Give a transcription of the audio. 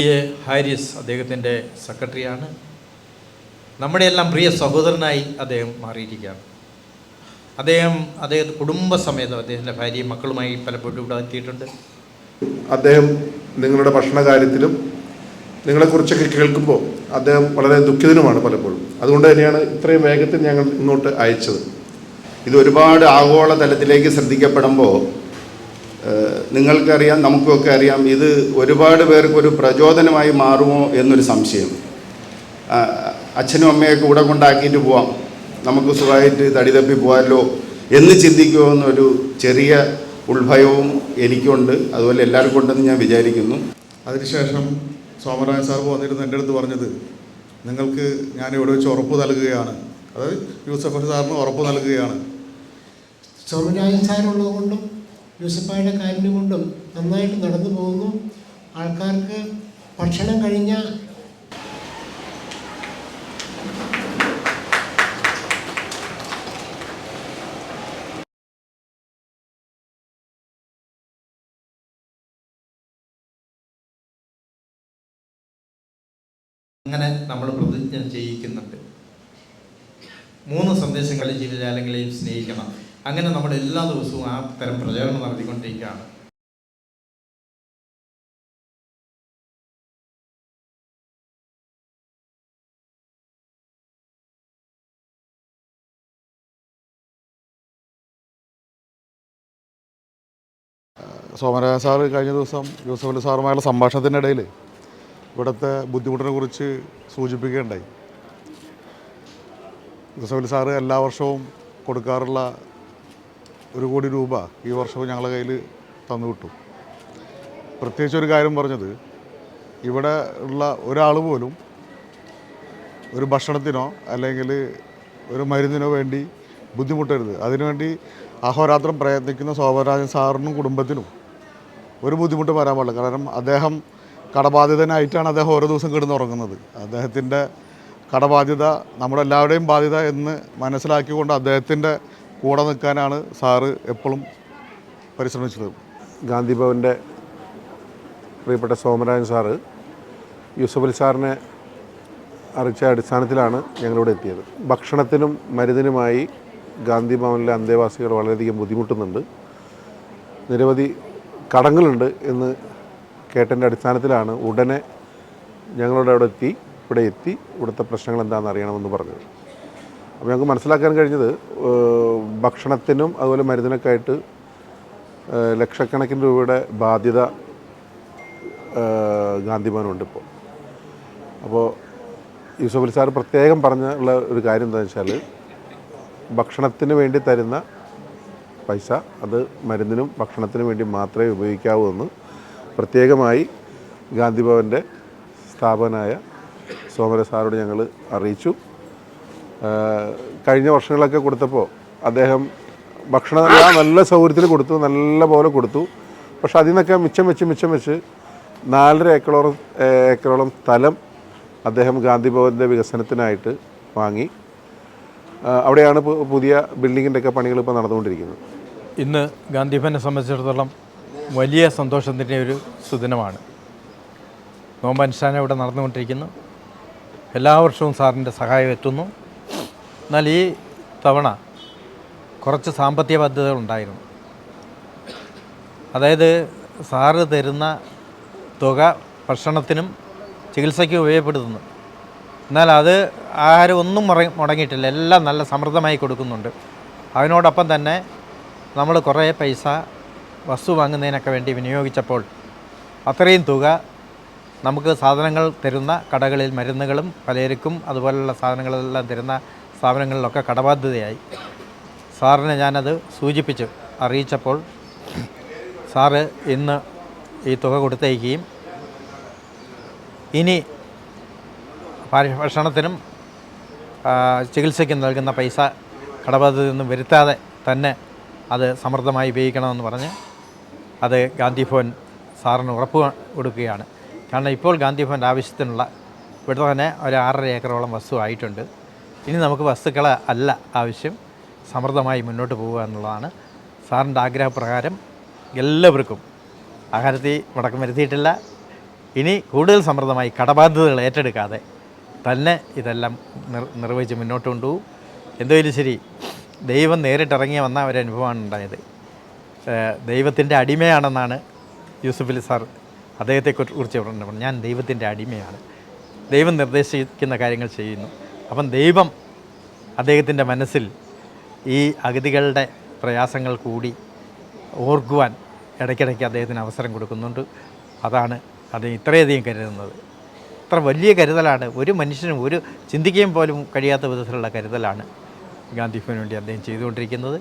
A Haris അദ്ദേഹത്തിന്റെ സെക്രട്ടറിയാണ്. നമ്മുടെ എല്ലാം പ്രിയ സഹോദരനായി അദ്ദേഹം മാറിയിരിക്കുകയാണ്. അദ്ദേഹം അദ്ദേഹത്തെ കുടുംബസമേതം അദ്ദേഹത്തിന്റെ ഭാര്യയും മക്കളുമായി പലപ്പോഴും ഇവിടെ എത്തിയിട്ടുണ്ട്. അദ്ദേഹം നിങ്ങളുടെ ഭക്ഷണ കാര്യത്തിലും നിങ്ങളെക്കുറിച്ചൊക്കെ കേൾക്കുമ്പോൾ അദ്ദേഹം വളരെ ദുഃഖിതനുമാണ് പലപ്പോഴും. അതുകൊണ്ട് തന്നെയാണ് ഇത്രയും വേഗത്തിൽ ഞങ്ങൾ ഇങ്ങോട്ട് അയച്ചത്. ഇത് ഒരുപാട് ആഗോള തലത്തിലേക്ക് ശ്രദ്ധിക്കപ്പെടുമ്പോൾ നിങ്ങൾക്കറിയാം നമുക്കൊക്കെ അറിയാം ഇത് ഒരുപാട് പേർക്ക് ഒരു പ്രചോദനമായി മാറുമോ എന്നൊരു സംശയം. അച്ഛനും അമ്മയെ കൂടെ കൊണ്ടാക്കിയിട്ട് പോവാം. നമുക്ക് സുഖമായിട്ട് തടി തപ്പി പോകാമല്ലോ എന്ന് ചിന്തിക്കുമോ എന്നൊരു ചെറിയ ഉത്ഭയവും എനിക്കുണ്ട്. അതുപോലെ എല്ലാവർക്കും ഉണ്ടെന്ന് ഞാൻ വിചാരിക്കുന്നു. അതിനുശേഷം സോമരാജൻ സാർ വന്നിരുന്ന് എന്റെ അടുത്ത് പറഞ്ഞത് നിങ്ങൾക്ക് ഞാൻ ഇവിടെ വെച്ച് ഉറപ്പ് നൽകുകയാണ്. അതായത് യൂസഫ് സാറിന് ഉറപ്പ് നൽകുകയാണ്. സോമരാജൻ സാറുള്ളത് കൊണ്ടും യൂസഫായുടെ കാര്യം കൊണ്ടും നന്നായിട്ട് നടന്നു പോകുന്നു. ആൾക്കാർക്ക് ഭക്ഷണം കഴിഞ്ഞ അങ്ങനെ നമ്മൾ പ്രതിജ്ഞ ചെയ്യിക്കുന്നുണ്ട്. മൂന്ന് സന്ദേശങ്ങളിൽ ജീവജാലങ്ങളെയും സ്നേഹിക്കണം. അങ്ങനെ നമ്മൾ എല്ലാ ദിവസവും ആ തരം പ്രചാരണം നടത്തിക്കൊണ്ടിരിക്കുകയാണ്. സോമരാജൻ സാർ കഴിഞ്ഞ ദിവസം ജോസഫ് അലി സാറുമായുള്ള സംഭാഷണത്തിനിടയിൽ ഇവിടുത്തെ ബുദ്ധിമുട്ടിനെ കുറിച്ച് സൂചിപ്പിക്കുകയുണ്ടായി. ജോസഫ് അലി സാറ് എല്ലാ വർഷവും കൊടുക്കാറുള്ള ഒരു കോടി രൂപ ഈ വർഷവും ഞങ്ങളുടെ കയ്യിൽ തന്നു വിട്ടു പ്രത്യേകിച്ച് ഒരു കാര്യം പറഞ്ഞത് ഇവിടെ ഉള്ള ഒരാൾ പോലും ഒരു ഭക്ഷണത്തിനോ അല്ലെങ്കിൽ ഒരു മരുന്നിനോ വേണ്ടി ബുദ്ധിമുട്ടരുത്. അതിനുവേണ്ടി അഹോരാത്രം പ്രയത്നിക്കുന്ന ശോഭരാജൻ സാറിനും കുടുംബത്തിനും ഒരു ബുദ്ധിമുട്ട് വരാൻ പാടില്ല. കാരണം അദ്ദേഹം കടബാധിതനായിട്ടാണ് അദ്ദേഹം ഓരോ ദിവസം കിടന്നുറങ്ങുന്നത് അദ്ദേഹത്തിന്റെ കടബാധ്യത നമ്മുടെ എല്ലാവരുടെയും ബാധ്യത എന്ന് മനസ്സിലാക്കിക്കൊണ്ട് അദ്ദേഹത്തിന്റെ കൂടെ നിൽക്കാനാണ് സാറ് എപ്പോഴും പരിശ്രമിച്ചത്. ഗാന്ധി ഭവന്റെ പ്രിയപ്പെട്ട സോമരാജൻ സാറ് യൂസഫ് അലി സാറിനെ അറിയിച്ച അടിസ്ഥാനത്തിലാണ് ഞങ്ങളിവിടെ എത്തിയത്. ഭക്ഷണത്തിനും മരുന്നിനുമായി ഗാന്ധി ഭവനിലെ അന്തേവാസികൾ വളരെയധികം ബുദ്ധിമുട്ടുന്നുണ്ട്. നിരവധി കടങ്ങളുണ്ട് എന്ന് കേട്ടതിന്റെ അടിസ്ഥാനത്തിലാണ് ഉടനെ ഞങ്ങളുടെ അവിടെ എത്തി ഇവിടെ എത്തി ഇവിടുത്തെ പ്രശ്നങ്ങൾ എന്താണെന്ന് അറിയണമെന്ന് പറഞ്ഞത്. അപ്പോൾ ഞങ്ങൾക്ക് മനസ്സിലാക്കാൻ കഴിഞ്ഞത് ഭക്ഷണത്തിനും അതുപോലെ മരുന്നിനൊക്കെ ആയിട്ട് ലക്ഷക്കണക്കിന് രൂപയുടെ ബാധ്യത ഗാന്ധിമാനുണ്ട് ഗാന്ധി ഇപ്പോൾ. അപ്പോൾ യൂസഫ് അലി സാർ പ്രത്യേകം പറഞ്ഞുള്ള ഒരു കാര്യം എന്താണെന്ന് വെച്ചാൽ ഭക്ഷണത്തിന് വേണ്ടി തരുന്ന പൈസ അത് മരുന്നിനും ഭക്ഷണത്തിനും വേണ്ടി മാത്രമേ ഉപയോഗിക്കാവൂ എന്ന് പ്രത്യേകമായി ഗാന്ധി ഭവന്റെ സ്ഥാപകനായ സോമര സാറോട് ഞങ്ങൾ അറിയിച്ചു. കഴിഞ്ഞ വർഷങ്ങളൊക്കെ കൊടുത്തപ്പോൾ അദ്ദേഹം ഭക്ഷണം നല്ല സൗകര്യത്തിൽ കൊടുത്തു നല്ല പോലെ കൊടുത്തു. പക്ഷെ അതിൽ നിന്നൊക്കെ മിച്ചം വെച്ച് മിച്ചം വെച്ച് നാലര ഏക്കറോളം ഏക്കറോളം സ്ഥലം അദ്ദേഹം ഗാന്ധി ഭവന്റെ വികസനത്തിനായിട്ട് വാങ്ങി. അവിടെയാണ് പുതിയ ബിൽഡിങ്ങിന്റെ ഒക്കെ പണികൾ ഇപ്പോൾ നടന്നുകൊണ്ടിരിക്കുന്നത്. ഇന്ന് ഗാന്ധിഭവനെ സംബന്ധിച്ചിടത്തോളം വലിയ സന്തോഷത്തിന്റെ ഒരു സുദിനമാണ്. നോമ്പനുഷ്ഠാനം ഇവിടെ നടന്നുകൊണ്ടിരിക്കുന്നു. എല്ലാ വർഷവും സാറിന്റെ സഹായം എത്തുന്നു. എന്നാൽ ഈ തവണ കുറച്ച് സാമ്പത്തിക പദ്ധതികൾ ബാധ്യതകളുണ്ടായിരുന്നു അതായത് സാറ് തരുന്ന തുക ഭക്ഷണത്തിനും ചികിത്സയ്ക്കും ഉപയോഗപ്പെടുത്തുന്നു. എന്നാൽ അത് ആരും ഒന്നും മുറ മുടങ്ങിയിട്ടില്ല. എല്ലാം നല്ല സമൃദ്ധമായി കൊടുക്കുന്നുണ്ട്. അതിനോടൊപ്പം തന്നെ നമ്മൾ കുറേ പൈസ വസ്തു വാങ്ങുന്നതിനൊക്കെ വേണ്ടി വിനിയോഗിച്ചപ്പോൾ അത്രയും തുക നമുക്ക് സാധനങ്ങൾ തരുന്ന കടകളിൽ മരുന്നുകളും പലചരക്കും അതുപോലെയുള്ള സാധനങ്ങളെല്ലാം തരുന്ന സ്ഥാപനങ്ങളിലൊക്കെ കടബാധ്യതയായി. സാറിനെ ഞാനത് സൂചിപ്പിച്ചു അറിയിച്ചപ്പോൾ സാറ് ഇന്ന് ഈ തുക കൊടുത്തയക്കുകയും ഇനി ഭക്ഷണത്തിനും ചികിത്സയ്ക്കും നൽകുന്ന പൈസ കടബാധ്യതയിൽ നിന്നും വരുത്താതെ തന്നെ അത് സമൃദ്ധമായി ഉപയോഗിക്കണമെന്ന് പറഞ്ഞ് അത് ഗാന്ധി ഭവൻ സാറിന് ഉറപ്പ് കൊടുക്കുകയാണ്. കാരണം ഇപ്പോൾ ഗാന്ധി ഭവന്റെ ആവശ്യത്തിനുള്ള ഇവിടെ തന്നെ ഒരു ആറര ഏക്കറോളം വസ്തു ആയിട്ടുണ്ട്. ഇനി നമുക്ക് വസ്തുക്കളെ അല്ല ആവശ്യം സമൃദ്ധമായി മുന്നോട്ട് പോകുക എന്നുള്ളതാണ്. സാറിന്റെ ആഗ്രഹപ്രകാരം എല്ലാവർക്കും ആഹാരത്തിൽ മുടക്കം വരുത്തിയിട്ടില്ല. ഇനി കൂടുതൽ സമൃദ്ധമായി കടബാധ്യതകൾ ഏറ്റെടുക്കാതെ തന്നെ ഇതെല്ലാം നിർ നിർവഹിച്ച് മുന്നോട്ട് കൊണ്ടുപോകും. എന്തായാലും ശരി ദൈവം നേരിട്ടിറങ്ങി വന്ന ഒരു അനുഭവമാണ് ഉണ്ടായത്. ദൈവത്തിന്റെ അടിമയാണെന്നാണ് യൂസുഫ് അലി സാർ അദ്ദേഹത്തെ കുറിച്ച് പറഞ്ഞത് ഞാൻ ദൈവത്തിന്റെ അടിമയാണ്. ദൈവം നിർദ്ദേശിക്കുന്ന കാര്യങ്ങൾ ചെയ്യുന്നു. അപ്പം ദൈവം അദ്ദേഹത്തിന്റെ മനസ്സിൽ ഈ അഗതികളുടെ പ്രയാസങ്ങൾ കൂടി ഓർക്കുവാൻ ഇടയ്ക്കിടയ്ക്ക് അദ്ദേഹത്തിന് അവസരം കൊടുക്കുന്നുണ്ട്. അതാണ് അദ്ദേഹം ഇത്രയധികം കരുതുന്നത്. ഇത്ര വലിയ കരുതലാണ്. ഒരു മനുഷ്യനും ഒരു ചിന്തിക്കുകയും പോലും കഴിയാത്ത വിധത്തിലുള്ള കരുതലാണ് ഗാന്ധി ഭവന് വേണ്ടി അദ്ദേഹം ചെയ്തുകൊണ്ടിരിക്കുന്നത്.